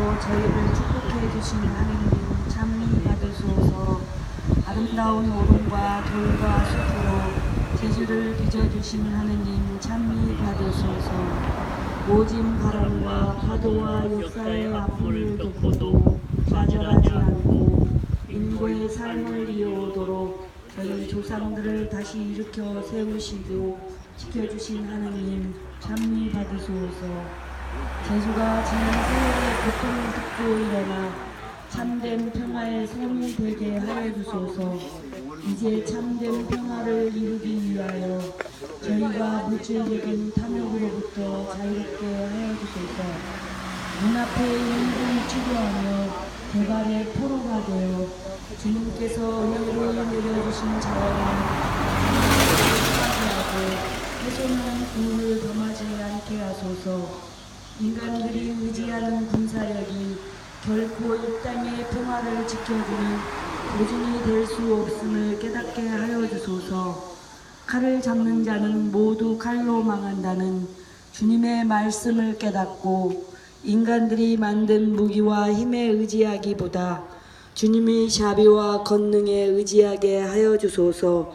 말씀으로 저희를 축복해 주신 하느님 참미 받으소서. 아름다운 오름과 돌과 숲으로 제주를 빚어주신 하느님 참미 받으소서. 모진 바람과 파도와 역사의 아픔을 덮어도 좌절하지 않고 인고의 삶을 이어오도록 저희 조상들을 다시 일으켜 세우시고 지켜주신 하느님 참미 받으소서 제주가 지난 세월의 고통을 듣고 일어나 참된 평화의 성이 되게 하여 주소서. 이제 참된 평화를 이루기 위하여 저희가 물질적인 탐욕으로부터 자유롭게 하여 주소서. 눈앞의 인공 치료하며 개발의 포로가 되어 주님께서 은혜로 내려주신 자원을 훼손하는 국물을 범하지 않게 하소서 인간들이 의지하는 군사력이 결코 이 땅의 평화를 지켜주는 보증이 될 수 없음을 깨닫게 하여 주소서. 칼을 잡는 자는 모두 칼로 망한다는 주님의 말씀을 깨닫고 인간들이 만든 무기와 힘에 의지하기보다 주님의 자비와 권능에 의지하게 하여 주소서.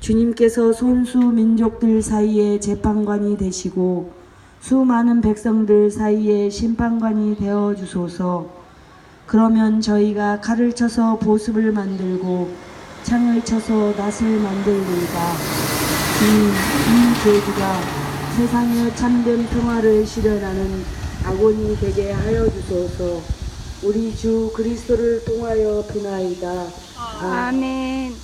주님께서 손수 민족들 사이에 재판관이 되시고 수많은 백성들 사이에 심판관이 되어 주소서. 그러면 저희가 칼을 쳐서 보습을 만들고 창을 쳐서 낫을 만들리이다. 주님, 이 제주가 세상에 참된 평화를 실현하는 악원이 되게 하여 주소서. 우리 주 그리스도를 통하여 비나이다. 아멘.